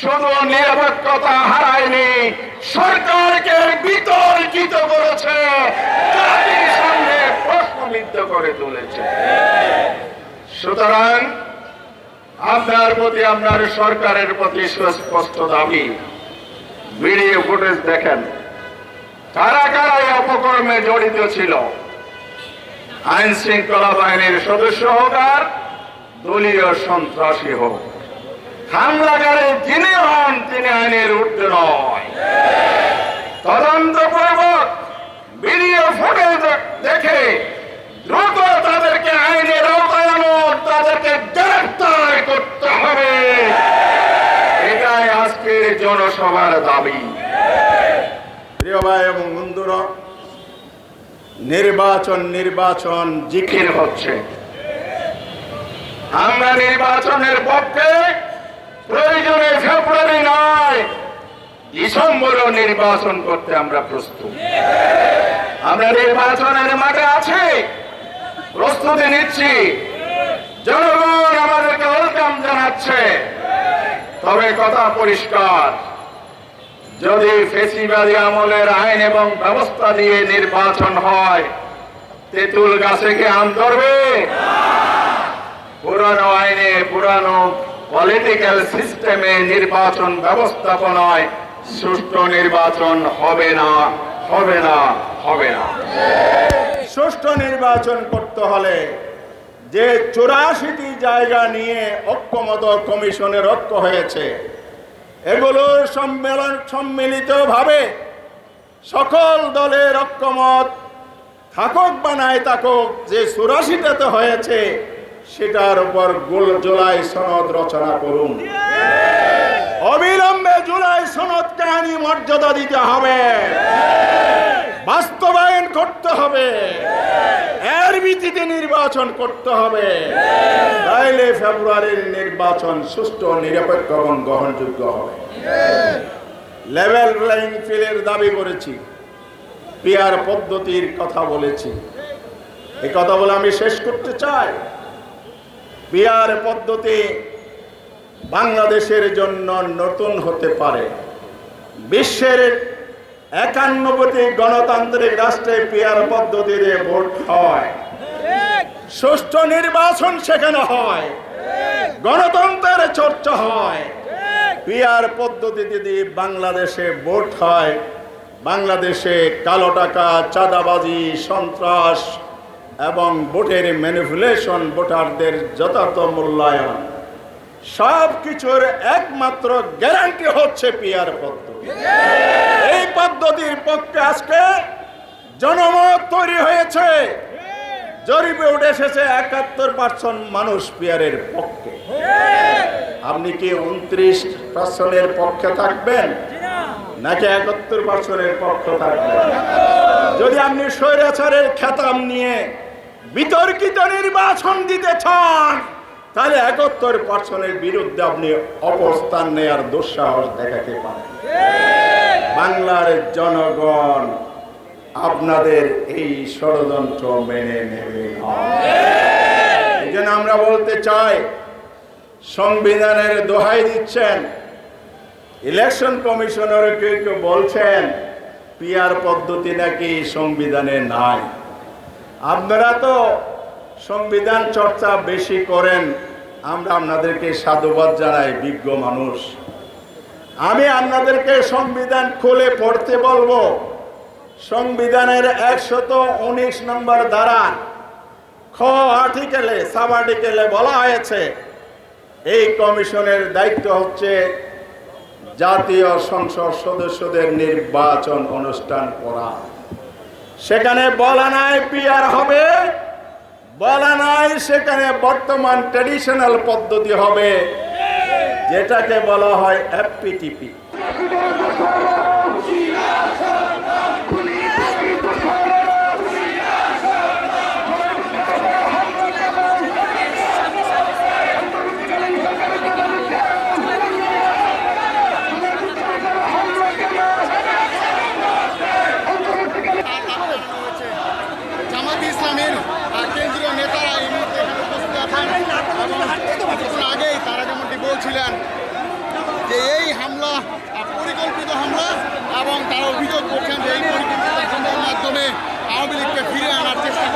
শুধু নিরপেক্ষতা হারায়নি, সরকারকে বিতর্কিত করেছে, জাতির করে তুলেছে। সুতরাং আপনার প্রতি আপনার সরকারের প্রতি দাবি দেখেন, কারা কারা অপকর্মে জড়িত ছিল? আইন শৃঙ্খলা বাহিনীর সদস্য হোক আর দলীয় সন্ত্রাসী হোক। হামলাকারী যিনি হন তিনি আইনের ঊর্ধ্বে নয়। তদন্তপূর্বক ভিডিও ফুটেজ দেখে দ্রুত তাদেরকে আইনের আওতায় তাদেরকে গ্রেফতার করতে হবে। এটাই আজকের জনসভার দাবি। প্রিয় ভাই এবং বন্ধুরা নির্বাচন নির্বাচন জিকির হচ্ছে। আমরা নির্বাচনের পক্ষে প্রয়োজনে ফেব্রুয়ারি নয়। ডিসেম্বরও নির্বাচন করতে আমরা প্রস্তুত। আমরা নির্বাচনের মাঠে আছি। প্রস্তুতি নিচ্ছি। জনগণ আমাদেরকে ওয়েলকাম জানাচ্ছে। তবে কথা পরিষ্কার, যদি ফেসিবাদী আমলের আইন এবং ব্যবস্থা দিয়ে নির্বাচন হয়, তেঁতুল গাছে কি আম ধরবে? পুরানো আইনে পুরানো পলিটিক্যাল সিস্টেমে নির্বাচন ব্যবস্থাপনায় সুষ্ঠু নির্বাচন হবে না হবে না হবে না। সুষ্ঠু নির্বাচন করতে হলে যে চুরাশিটি জায়গা নিয়ে ঐক্যমত কমিশনের ঐক্য হয়েছে এগুলোর সম্মেলন সম্মিলিতভাবে সকল দলের ঐক্যমত থাকুক বা নাই থাকুক, যে চুরাশিটাতে হয়েছে সেটার উপর গোল জুলাই সনদ রচনা করুন। অবিলম্বে জুলাই সনদ কাহিনী মর্যাদা দিতে হবে। বাস্তবায়ন করতে হবে। এর ভিত্তিতে নির্বাচন করতে হবে। তাইলে ফেব্রুয়ারির নির্বাচন সুষ্ঠু নিরপেক্ষ এবং গ্রহণযোগ্য হবে। লেভেল প্লেইং ফিল্ডের দাবি করেছি। পিয়ার পদ্ধতির কথা বলেছি। এই কথা বলে আমি শেষ করতে চাই। পিয়ার পদ্ধতি বাংলাদেশের জন্য নতুন হতে পারে। বিশ্বের একান্নবটি গণতান্ত্রিক রাষ্ট্রে পিয়ার পদ্ধতিতে ভোট হয়। সুষ্ঠু নির্বাচন সেখানে হয়। গণতন্ত্রের চর্চা হয়। পিয়ার পদ্ধতি যদি বাংলাদেশে ভোট হয়। বাংলাদেশে কালো টাকা, চাঁদাবাজি, সন্ত্রাস এবং ভোটের ম্যানিপুলেশন ভোটারদের যথার্থ মূল্যায়ন। সব কিছুর একমাত্র গ্যারান্টি হচ্ছে পিয়ার পদ্ধতি এই পদ্ধতির পক্ষে আজকে জনমত তৈরি হয়েছে। জরিপে উঠে এসেছে একাত্তর পার্সেন্ট মানুষ পিয়ারের পক্ষে। আপনি কি উনত্রিশ পার্সেন্টের পক্ষে থাকবেন? নাকি একাত্তর পার্সেন্টের পক্ষ থাকবেন? যদি আপনি স্বৈরাচারের খেতাব নিয়ে বিতর্কিত নির্বাচন দিতে চান তাহলে একাত্তর পার্সনের বিরুদ্ধে আপনি অবস্থান নেয়ার দুঃসাহস দেখাতে পারেন বাংলার জনগণ আপনাদের এই ষড়যন্ত্র মেনে নেবে এই আমরা বলতে চাই, সংবিধানের দোহাই দিচ্ছেন। ইলেকশন কমিশনার কেউ কেউ বলছেন, পিয়ার পদ্ধতি নাকি সংবিধানে নাই। আপনারা তো সংবিধান চর্চা বেশি করেন, আমরা আপনাদেরকে সাধুবাদ জানাই, বিজ্ঞ মানুষ। আমি আপনাদেরকে সংবিধান খুলে পড়তে বলব। সংবিধানের একশত উনিশ নম্বর দ্বারা খ আর্টিকেলে সাব আর্টিকেলে বলা হয়েছে, এই কমিশনের দায়িত্ব হচ্ছে জাতীয় সংসদ সদস্যদের নির্বাচন অনুষ্ঠান করা। সেখানে বলা নাই পিয়ার হবে, বলা নাই সেখানে বর্তমান ট্রেডিশনাল পদ্ধতি হবে, যেটাকে বলা হয় এফপিটিপি বাহিনীর কেন্দ্রীয় নেতারা এই মুহূর্তে এখানে উপস্থিত আছেন। কিছুক্ষণ আগেই তারা যেমনটি বলছিলেন যে এই হামলা, পরিকল্পিত হামলা এবং তারা অভিযোগ করছেন যে এই পরিকল্পিত হামলার মাধ্যমে আওয়ামী লীগকে ফিরে আনার চেষ্টা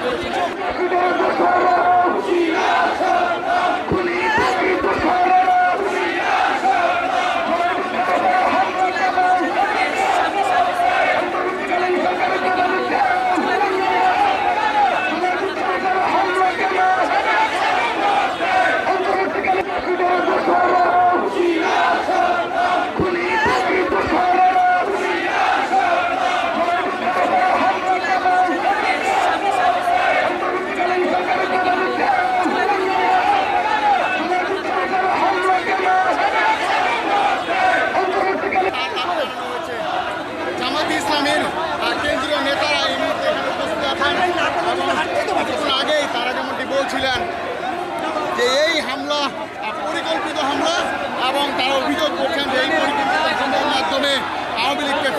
Thank you. বলছিলেন যে এই হামলা পরিকল্পিত হামলা এবং তার অভিযোগ করছেন যে এই পরিকল্পিত হামলার মাধ্যমে আওয়ামী লীগকে